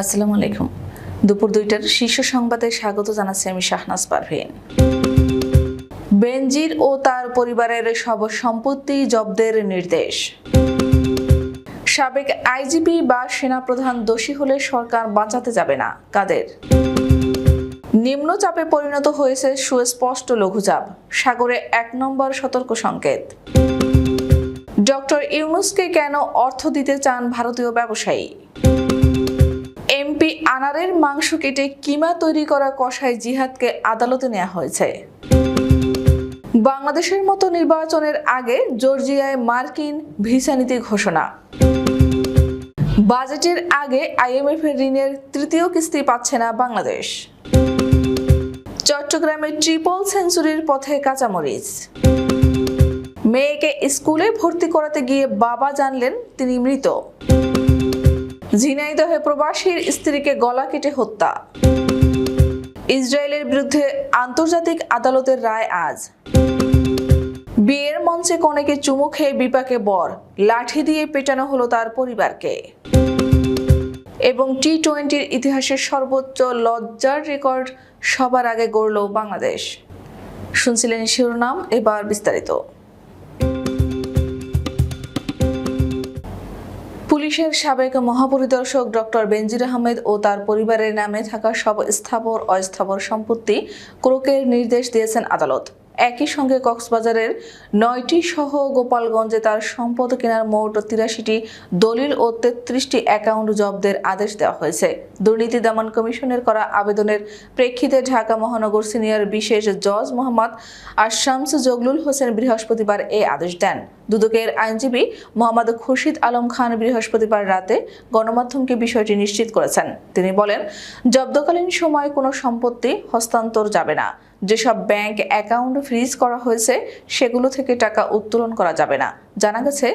আসসালামু আলাইকুম। দুপুর দুইটার শীর্ষ সংবাদে স্বাগত জানাচ্ছি আমি শাহনাজ পারভীন। বেনজির ও তার পরিবারের সব সম্পত্তি জব্দের নির্দেশ। সাবেক আইজিপি বা সেনাপ্রধান দোষী হলে সরকার বাঁচাতে যাবে না, কাদের? নিম্নচাপে পরিণত হয়েছে সুস্পষ্ট লঘুচাপ, সাগরে এক নম্বর সতর্ক সংকেত। ডক্টর ইউনুসকে কেন অর্থ দিতে চান ভারতীয় ব্যবসায়ী? এমপি আনারের মাংস কেটে কিমা তৈরি করা কষাই জিহাদকে আদালতে নেওয়া হয়েছে। বাংলাদেশের মতো নির্বাচনের আগে জর্জিয়ায় মার্কিন ভিসা নীতি ঘোষণা। বাজেটের আগে আইএমএফ এর ঋণের তৃতীয় কিস্তি পাচ্ছে না বাংলাদেশ। চট্টগ্রামে ট্রিপল সেঞ্চুরির পথে কাঁচামরিচ। মেয়েকে স্কুলে ভর্তি করাতে গিয়ে বাবা জানলেন তিনি মৃত। ঝিনাইদহে প্রবাসীর স্ত্রীকে গলা কেটে হত্যা। ইসরায়েলের বিরুদ্ধে আন্তর্জাতিক আদালতের রায় আজ। বিয়ের মঞ্চে কনেকে চুমু খেয়ে বিপাকে বর, লাঠি দিয়ে পেটানো হলো তার পরিবারকে। এবং টি টোয়েন্টির ইতিহাসের সর্বোচ্চ লজ্জার রেকর্ড সবার আগে গড়ল বাংলাদেশ। শুনছিলেন শিরোনাম, এবার বিস্তারিত। পুলিশের সাবেক মহাপরিদর্শক ডক্টর বেনজির আহমেদ ও তার পরিবারের নামে থাকা সব স্থাবর অস্থাবর সম্পত্তি ক্রোকের নির্দেশ দিয়েছেন আদালত। একই সঙ্গে কক্সবাজারের নয়টি সহ গোপালগঞ্জে তার সম্পদ কেনার মোট তিরাশিটি দলিল ও তেত্রিশটি অ্যাকাউন্ট জব্দের আদেশ দেওয়া হয়েছে। দুর্নীতি দমন কমিশনের করা আবেদনের প্রেক্ষিতে ঢাকা মহানগর সিনিয়র বিশেষ জজ মোহাম্মদ আশামস জগলুল হোসেন বৃহস্পতিবার এই আদেশ দেন। দুদকের আইনজীবী মোহাম্মদ খুরশিদ আলম খান বৃহস্পতিবার রাতে গণমাধ্যমকে বিষয়টি নিশ্চিত করেছেন। তিনি বলেন, জব্দকালীন সময় কোনো সম্পত্তি হস্তান্তর যাবে না। যেসব ব্যাংক অ্যাকাউন্ট ফ্রিজ করা হয়েছে, সেগুলো থেকে টাকা উত্তোলন করা যাবে না। জানা গেছে,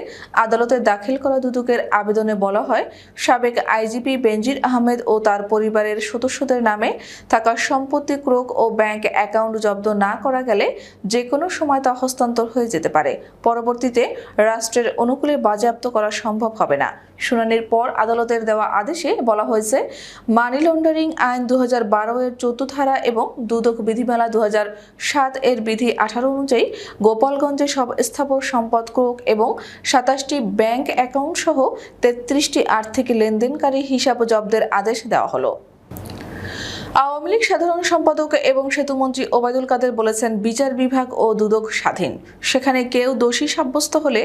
আদালতে দাখিল করা দুদকের আবেদনে বলা হয়, সাবেক আইজিপি বেনজির আহমেদ ও তার পরিবারের সদস্যদের নামে থাকা সম্পত্তি ক্রোক ও ব্যাংক অ্যাকাউন্ট জব্দ না করা গেলে যে কোনো সময় তা হস্তান্তর হয়ে যেতে পারে। পরবর্তীতে রাষ্ট্রের অনুকূলে বাজেয়াপ্ত করা সম্ভব হবে না। শুনানির পর আদালতের দেওয়া আদেশে বলা হয়েছে, মানি লন্ডারিং আইন দু হাজার বারো এর চৌদ্দ ধারা এবং দুদক বিধিমালা দু সাত এর বিধি আঠারো অনুযায়ী গোপালগঞ্জে সব স্থাবর সম্পদ ক্রোক এবং সাতাশটি ব্যাংক অ্যাকাউন্ট সহ তেত্রিশটি আর্থিক লেনদেনকারী হিসাব জব্দের আদেশ দেওয়া হলো। আওয়ামী লীগ সাধারণ সম্পাদক এবং সেতুমন্ত্রী ওবায়দুল কাদের বলেছেন, বিচার বিভাগ ও দুদক স্বাধীন। সেখানে কেউ দোষী সাব্যস্ত হলে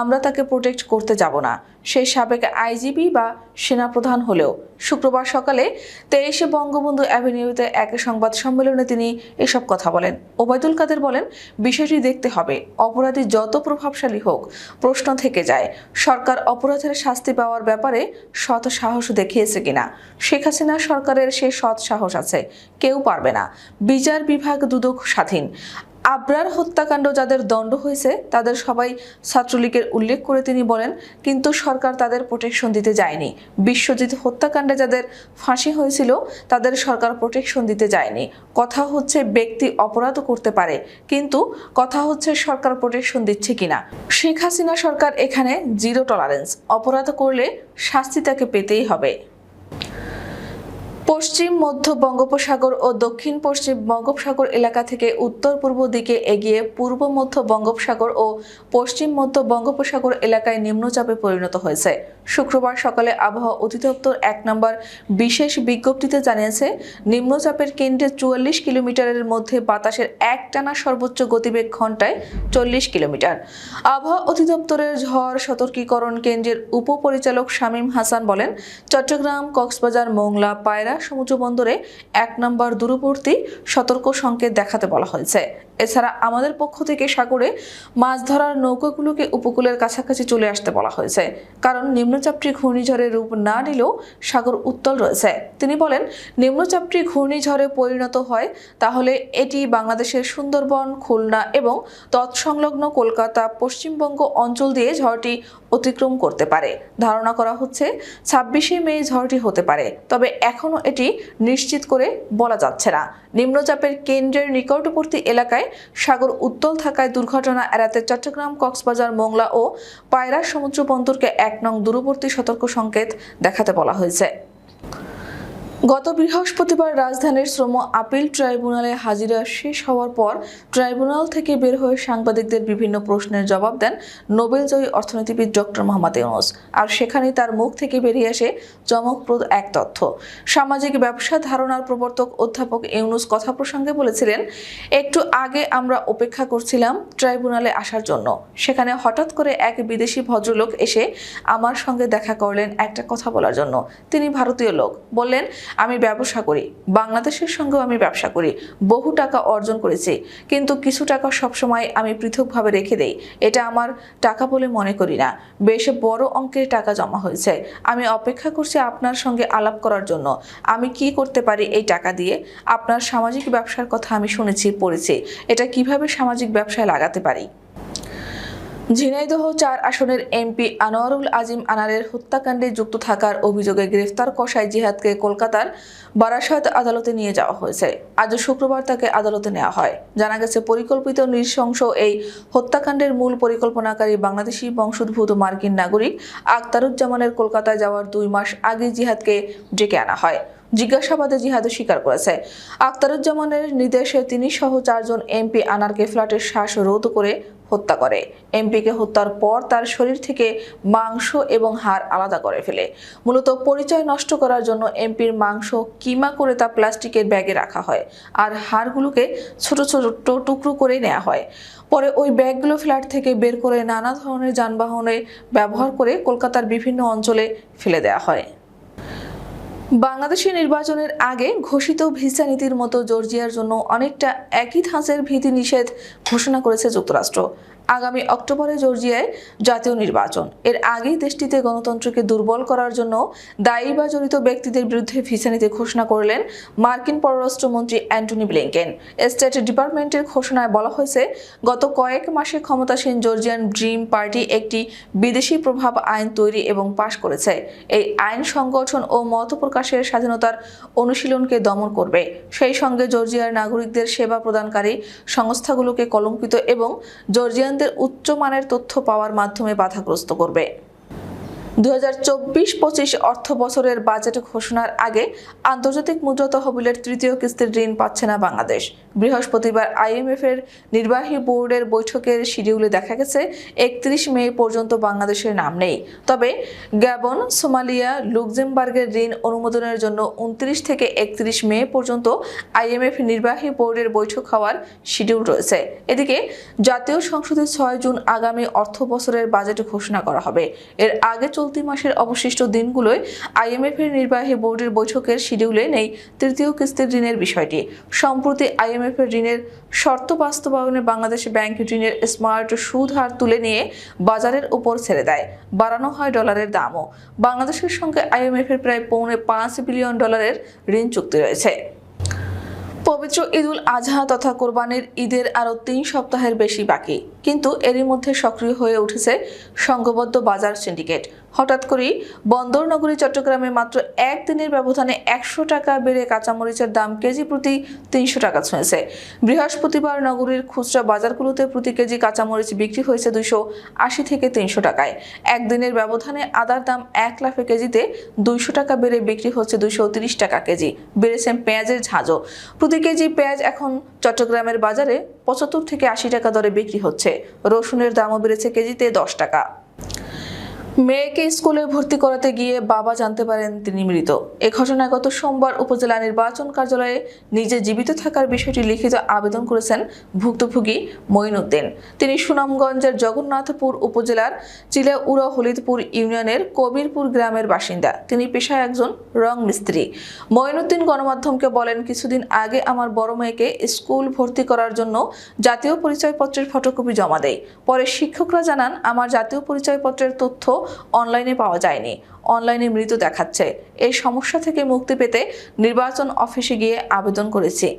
আমরা তাকে প্রোটেক্ট করতে যাব না। সে সাবেক আইজিপি বা সেনাপ্রধান হলেও শুক্রবার সকালে তেইশে বঙ্গবন্ধু অ্যাভিনিউতে এক সংবাদ সম্মেলনে তিনি এসব কথা বলেন। ওবায়দুল কাদের বলেন, বিষয়টি দেখতে হবে, অপরাধী যত প্রভাবশালী হোক, প্রশ্ন থেকে যায়, সরকার অপরাধের শাস্তি পাওয়ার ব্যাপারে সৎ সাহস দেখিয়েছে কিনা। শেখ হাসিনা সরকারের সে সৎ সাহস আছে, কেউ পারবে না। বিচার বিভাগ দুদক স্বাধীন আবরার হত্যাকাণ্ড যাদের দণ্ড হয়েছে, তাদের সবাই ছাত্রলীগের উল্লেখ করে তিনি বলেন, কিন্তু সরকার তাদের প্রোটেকশন দিতে যায়নি। বিশ্বজিৎ হত্যাকাণ্ডে যাদের ফাঁসি হয়েছিল, তাদের সরকার প্রোটেকশন দিতে যায়নি। কথা হচ্ছে ব্যক্তি অপরাধ করতে পারে, কিন্তু কথা হচ্ছে সরকার প্রোটেকশন দিচ্ছে কিনা। শেখ হাসিনা সরকার এখানে জিরো টলারেন্স অপরাধ করলে শাস্তি তাকে পেতেই হবে। পশ্চিম, মধ্য বঙ্গোপসাগর ও দক্ষিণ পশ্চিম বঙ্গোপসাগর এলাকা থেকে উত্তর পূর্ব দিকে এগিয়ে পূর্ব, মধ্য বঙ্গোপসাগর ও পশ্চিম, মধ্য বঙ্গোপসাগর এলাকায় নিম্নচাপে পরিণত হয়েছে। শুক্রবার সকালে আবহাওয়া অধিদপ্তর এক নম্বর বিশেষ বিজ্ঞপ্তিতে জানিয়েছে, নিম্নচাপের কেন্দ্রে চুয়াল্লিশ কিলোমিটারের মধ্যে বাতাসের একটানা সর্বোচ্চ গতিবেগ ঘন্টায় চল্লিশ কিলোমিটার। আবহাওয়া অধিদপ্তরের ঝড় সতর্কীকরণ কেন্দ্রের উপপরিচালক শামীম হাসান বলেন, চট্টগ্রাম, কক্সবাজার, মোংলা, পায়রা সমুদ্র বন্দরে এক নম্বর দূরবর্তী সতর্ক সংকেত দেখাতে বলা হয়েছে। এছাড়া আমাদের পক্ষ থেকে সাগরে মাছ ধরার নৌকাগুলোকে উপকূলের কাছাকাছি চলে আসতে বলা হয়েছে। কারণ নিম্নচাপটি ঘূর্ণিঝড়ের রূপ না নিলেও সাগর উত্তল রয়েছে। তিনি বলেন, নিম্নচাপটি ঘূর্ণিঝড়ে পরিণত হয়, তাহলে এটি বাংলাদেশের সুন্দরবন, খুলনা এবং তৎসংলগ্ন কলকাতা, পশ্চিমবঙ্গ অঞ্চল দিয়ে ঝড়টি অতিক্রম করতে পারে। ধারণা করা হচ্ছে, ছাব্বিশে মে ঝড়টি হতে পারে। তবে এখনও এটি নিশ্চিত করে বলা যাচ্ছে না। নিম্নচাপের কেন্দ্রের নিকটবর্তী এলাকায় সাগর উত্তল থাকায় দুর্ঘটনা এড়াতে চট্টগ্রাম, কক্সবাজার, মোংলা ও পায়রা সমুদ্র বন্দরকে এক নং দূরবর্তী সতর্ক সংকেত দেখাতে বলা হয়েছে। গত বৃহস্পতিবার রাজধানীর শ্রম আপিল ট্রাইব্যুনালে হাজিরা শেষ হওয়ার পর ট্রাইব্যুনাল থেকে বের হয়ে সাংবাদিকদের বিভিন্ন প্রশ্নের জবাব দেন নোবেলজয়ী অর্থনীতিবিদ ডক্টর মোহাম্মদ ইউনুস। আর সেখানেই তার মুখ থেকে বেরিয়ে আসে চমকপ্রদ এক তথ্য। সামাজিক ব্যবসা ধারণার প্রবর্তক অধ্যাপক ইউনুস কথা প্রসঙ্গে বলেছিলেন, একটু আগে আমরা অপেক্ষা করছিলাম ট্রাইব্যুনালে আসার জন্য। সেখানে হঠাৎ করে এক বিদেশি ভদ্রলোক এসে আমার সঙ্গে দেখা করলেন একটা কথা বলার জন্য। তিনি ভারতীয় লোক। বললেন আমি ব্যবসা করি। বাংলাদেশের সঙ্গেও আমি ব্যবসা করি। বহু টাকা অর্জন করেছি। কিন্তু কিছু টাকা সবসময় আমি পৃথকভাবে রেখে দেই। এটা আমার টাকা বলে মনে করি না। বেশ বড় অঙ্কের টাকা জমা হয়েছে। আমি অপেক্ষা করছি আপনার সঙ্গে আলাপ করার জন্য। আমি কি করতে পারি এই টাকা দিয়ে? আপনার সামাজিক ব্যবসার কথা আমি শুনেছি, পড়েছি। এটা কীভাবে সামাজিক ব্যবসায় লাগাতে পারি? ঝিনাইদহ চার আসনের এমপি আনোয়ারুল আজিম আনারের হত্যাকাণ্ডে যুক্ত থাকার অভিযোগে গ্রেফতার কসাই জিহাদকে কলকাতার বারাসাত আদালতে নিয়ে যাওয়া হয়েছে। আজ শুক্রবার তাকে আদালতে নেওয়া হয়। জানা গেছে, পরিকল্পিত নৃশংস এই হত্যাকাণ্ডের মূল পরিকল্পনাকারী বাংলাদেশি বংশোদ্ভূত মার্কিন নাগরিক আক্তারুজ্জামানের কলকাতায় যাওয়ার দুই মাস আগে জিহাদকে ডেকে আনা হয়। জিজ্ঞাসাবাদে জিহাদও স্বীকার করেছে। আক্তারুজ্জামানের নির্দেশে তিনি সহ চারজন এমপি আনারকে ফ্ল্যাটের শ্বাস রোধ করে হত্যা করে। এমপিকে হত্যার পর তার শরীর থেকে মাংস এবং হাড় আলাদা করে ফেলে। মূলত পরিচয় নষ্ট করার জন্য এমপির মাংস কিমা করে তা প্লাস্টিকের ব্যাগে রাখা হয় আর হাড়গুলোকে ছোট ছোট টুকরো করে নেওয়া হয়। পরে ওই ব্যাগগুলো ফ্ল্যাট থেকে বের করে নানা ধরনের যানবাহনে ব্যবহার করে কলকাতার বিভিন্ন অঞ্চলে ফেলে দেওয়া হয়। বাংলাদেশের নির্বাচনের আগে ঘোষিত ভিসা নীতির মতো জর্জিয়ার জন্য অনেকটা একই ধাঁচের ভীতি নিষেধ ঘোষণা করেছে যুক্তরাষ্ট্র। আগামী অক্টোবরে জর্জিয়ায় জাতীয় নির্বাচন। এর আগেই দেশটিতে গণতন্ত্রকে দুর্বল করার জন্য দায়ী বা জড়িত ব্যক্তিদের বিরুদ্ধে ভিসা নীতি ঘোষণা করলেন মার্কিন পররাষ্ট্রমন্ত্রী অ্যান্টনি ব্লিংকেন। স্টেট ডিপার্টমেন্টের ঘোষণায় বলা হয়েছে, গত কয়েক মাসে ক্ষমতাসীন জর্জিয়ান ড্রিম পার্টি একটি বিদেশি প্রভাব আইন তৈরি এবং পাশ করেছে। এই আইন সংগঠন ও মত প্রকাশের স্বাধীনতার অনুশীলনকে দমন করবে। সেই সঙ্গে জর্জিয়ার নাগরিকদের সেবা প্রদানকারী সংস্থাগুলোকে কলঙ্কিত এবং জর্জিয়ানদের উচ্চমানের তথ্য পাওয়ার মাধ্যমে বাধাগ্রস্ত করবে। দু হাজার চব্বিশ পঁচিশ অর্থ বছরের বাজেট ঘোষণার আগে আন্তর্জাতিক মুদ্রা তহবিলের তৃতীয় কিস্তির ঋণ পাচ্ছে না বাংলাদেশ। বৃহস্পতিবার আইএমএফ এর নির্বাহী বোর্ডের বৈঠকের শিডিউলে দেখা গেছে, একত্রিশ মে পর্যন্ত বাংলাদেশের নাম নেই। তবে গ্যাবন, সোমালিয়া, লুক্সেমবার্গের ঋণ অনুমোদনের জন্য উনত্রিশ থেকে একত্রিশ মে পর্যন্ত আইএমএফ নির্বাহী বোর্ডের বৈঠক হওয়ার শিডিউল রয়েছে। এদিকে জাতীয় সংসদে ছয় জুন আগামী অর্থ বছরের বাজেট ঘোষণা করা হবে। এর আগে চলতি মাসের অবশিষ্ট দিনগুলোয় আইএমএফ এর নির্বাহী বোর্ডের বৈঠকের শিডিউলে নেই তৃতীয় কিস্তির ঋণের বিষয়টি। সম্প্রতি আইএমএফ এর ঋণের শর্ত বাস্তবায়নে বাংলাদেশ ব্যাংক ঋণের স্মার্ট সুদ হার তুলে নিয়ে বাজারের উপর ছেড়ে দেয়। বাড়ানো হয় ডলারের দামও। বাংলাদেশের সঙ্গে আইএমএফ এর প্রায় পৌনে পাঁচ বিলিয়ন ডলারের ঋণ চুক্তি রয়েছে। পবিত্র ঈদুল আজহা তথা কোরবানির ঈদের আরও তিন সপ্তাহের বেশি বাকি। কিন্তু এরই মধ্যে সক্রিয় হয়ে উঠেছে সংঘবদ্ধ বাজার সিন্ডিকেট। হঠাৎ করেই বন্দর নগরী চট্টগ্রামে মাত্র একদিনের ব্যবধানে একশো টাকা বেড়ে কাঁচামরিচের দাম কেজি প্রতি তিনশো টাকা ছুঁয়েছে। বৃহস্পতিবার নগরীর খুচরা বাজারগুলোতে প্রতি কেজি কাঁচামরিচ বিক্রি হয়েছে দুইশো আশি থেকে তিনশো টাকায়। একদিনের ব্যবধানে আদার দাম এক লাফে কেজিতে দুইশো টাকা বেড়ে বিক্রি হচ্ছে দুইশো তিরিশ টাকা কেজি, বেড়েছে পেঁয়াজের ঝাঁজও। প্রতি কেজি পেঁয়াজ এখন চট্টগ্রামের বাজারে পঁচাত্তর থেকে আশি টাকা দরে বিক্রি হচ্ছে। রসুনের দামও বেড়েছে কেজিতে দশ টাকা। মেয়েকে স্কুলে ভর্তি করাতে গিয়ে বাবা জানতে পারেন তিনি মৃত। এ ঘটনায় গত সোমবার উপজেলা নির্বাচন কার্যালয়ে নিজে জীবিত থাকার বিষয়টি লিখিত আবেদন করেছেন ভুক্তভোগী মঈনুদ্দিন। তিনি সুনামগঞ্জের জগন্নাথপুর উপজেলার চিলাউড়া হলিদপুর ইউনিয়নের কবিরপুর গ্রামের বাসিন্দা। তিনি পেশায় একজন রং মিস্ত্রি। মঈনুদ্দিন গণমাধ্যমকে বলেন, কিছুদিন আগে আমার বড় মেয়েকে স্কুল ভর্তি করার জন্য জাতীয় পরিচয়পত্রের ফটোকপি জমা দেয়। পরে শিক্ষকরা জানান, আমার জাতীয় পরিচয়পত্রের তথ্য অনলাইনে পাওয়া যায়নি। অনলাইনে মৃত দেখাচ্ছে। এই সমস্যা থেকে মুক্তি পেতে নির্বাচন অফিসে গিয়ে আবেদন করেছি।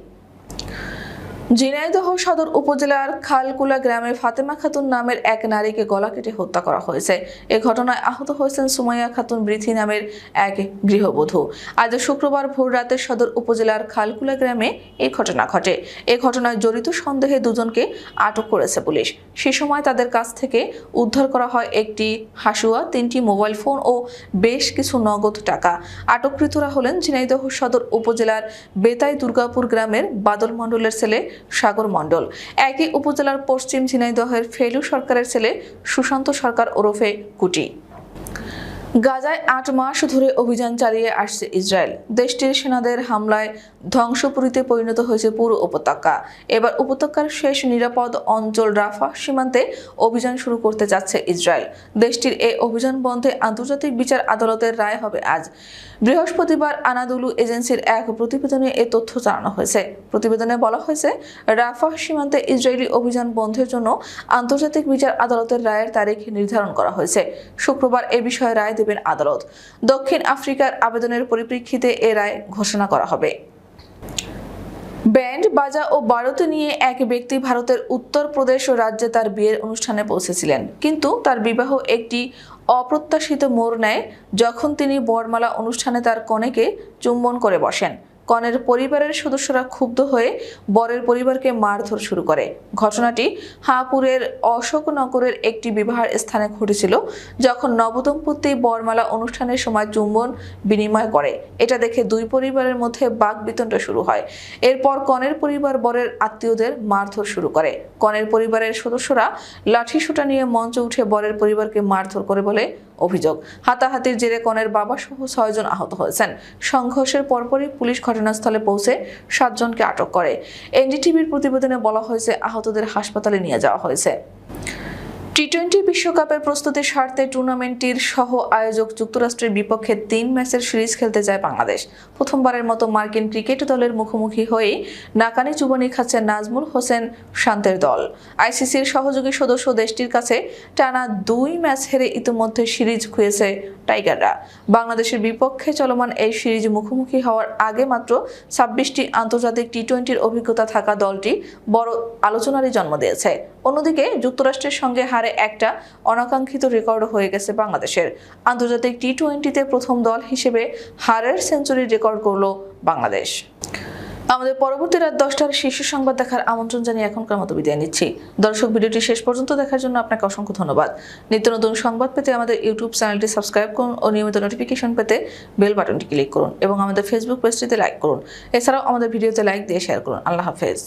ঝিনাইদহ সদর উপজেলার খালকুলা গ্রামে ফাতেমা খাতুন নামের এক নারীকে গলা কেটে হত্যা করা হয়েছে। এ ঘটনায় আহত হয়েছেন সুমাইয়া খাতুন বৃথি নামের এক গৃহবধূ। আজ শুক্রবার ভোর রাতে সদর উপজেলার খালকুলা গ্রামে এই ঘটনা ঘটে। এ ঘটনায় জড়িত সন্দেহে দুজনকে আটক করেছে পুলিশ। সে সময় তাদের কাছ থেকে উদ্ধার করা হয় একটি হাসুয়া, তিনটি মোবাইল ফোন ও বেশ কিছু নগদ টাকা। আটককৃতরা হলেন ঝিনাইদহ সদর উপজেলার বেতাই দুর্গাপুর গ্রামের বাদল মণ্ডলের ছেলে সাগর মণ্ডল। একই উপজেলার পশ্চিম ঝিনাইদহের ফেলু সরকারের ছেলে সুশান্ত সরকার ওরফে কুটি। গাজায় আট মাস ধরে অভিযান চালিয়ে আসছে ইসরায়েল। দেশটির সেনাদের হামলায় ধ্বংসপুরীতে পরিণত হয়েছে পুরো উপত্যকা। এবার উপত্যকার শেষ নিরাপদ অঞ্চল রাফা সীমান্তে অভিযান শুরু করতে যাচ্ছে ইসরায়েল। দেশটির এই অভিযান বন্ধে আন্তর্জাতিক বিচার আদালতের রায় হবে আজ। বৃহস্পতিবার আনাদুলু এজেন্সির এক প্রতিবেদনে এ তথ্য জানানো হয়েছে। প্রতিবেদনে বলা হয়েছে, রাফা সীমান্তে ইসরায়েলি অভিযান বন্ধের জন্য আন্তর্জাতিক বিচার আদালতের রায়ের তারিখ নির্ধারণ করা হয়েছে। শুক্রবার এ বিষয়ে রায় দেবেন আদালত। দক্ষিণ আফ্রিকার আবেদনের পরিপ্রেক্ষিতে এ রায় ঘোষণা করা হবে। ব্যান্ড বাজা ও বারুদ নিয়ে এক ব্যক্তি ভারতের উত্তরপ্রদেশ রাজ্যে তার বিয়ের অনুষ্ঠানে পৌঁছেছিলেন। কিন্তু তার বিবাহ একটি অপ্রত্যাশিত মোড় নেয় যখন তিনি বরমালা অনুষ্ঠানে তার কনেকে চুম্বন করে বসেন। কনের পরিবারের সদস্যরা ক্ষুব্ধ হয়ে বরের পরিবারকে মারধর শুরু করে। ঘটনাটি হাপুরের অশোকনগরের একটি বিবাহের স্থানে ঘটেছিল, যখন নবদম্পতি বরমালা অনুষ্ঠানের সময় চুম্বন বিনিময় করে। এটা দেখে দুই পরিবারের মধ্যে বাক বিতণ্ড শুরু হয়। এরপর কনের পরিবার বরের আত্মীয়দের মারধর শুরু করে। কনের পরিবারের সদস্যরা লাঠিসোঁটা নিয়ে মঞ্চে উঠে বরের পরিবারকে মারধর করে বলে অভিযোগ। হাতাহাতির জেরে কনের বাবা সহ ছয়জন আহত হয়েছেন। সংঘর্ষের পরপরই পুলিশ ঘটনাস্থলে পৌঁছে সাতজনকে আটক করে। এনডিটিভির প্রতিবেদনে বলা হয়েছে, আহতদের হাসপাতালে নিয়ে যাওয়া হয়েছে। টি টোয়েন্টি বিশ্বকাপের প্রস্তুতির স্বার্থে টুর্নামেন্টটির সহ আয়োজক যুক্তরাষ্ট্রের বিপক্ষে তিন ম্যাচের সিরিজ খেলতে যায় বাংলাদেশ। প্রথমবারের মতো মার্কিন ক্রিকেট দলের মুখোমুখি হয়ে নাকানি চুবানি খাচ্ছে নাজমুল হোসেন শান্তের দল। আইসিসির সহযোগী সদস্য দেশটির কাছে টানা দুই ম্যাচ হেরে ইতিমধ্যে সিরিজ খুঁয়েছে টাইগাররা। বাংলাদেশের বিপক্ষে চলমান এই সিরিজ মুখোমুখি হওয়ার আগে মাত্র ছাব্বিশটি আন্তর্জাতিক টি টোয়েন্টির অভিজ্ঞতা থাকা দলটি বড় আলোচনারই জন্ম দিয়েছে। অন্যদিকে যুক্তরাষ্ট্রের সঙ্গে হারে একটা অনাকাঙ্ক্ষিত রেকর্ড হয়ে গেছে বাংলাদেশের। আন্তর্জাতিক টি টোয়েন্টিতে প্রথম দল হিসেবে হারের সেঞ্চুরি রেকর্ড করল বাংলাদেশ। আমাদের পরবর্তী রাত দশটার শীর্ষ সংবাদ দেখার আমন্ত্রণ জানিয়ে এখনকার মতো বিদায় নিচ্ছি। দর্শক, ভিডিওটি শেষ পর্যন্ত দেখার জন্য আপনাকে অসংখ্য ধন্যবাদ। নিত্য নতুন সংবাদ পেতে আমাদের ইউটিউব চ্যানেলটি সাবস্ক্রাইব করুন ও নিয়মিত নোটিফিকেশন পেতে বেল বাটনটি ক্লিক করুন এবং আমাদের ফেসবুক পেজটিতে লাইক করুন। এছাড়াও আমাদের ভিডিওতে লাইক দিয়ে শেয়ার করুন। আল্লাহ হাফেজ।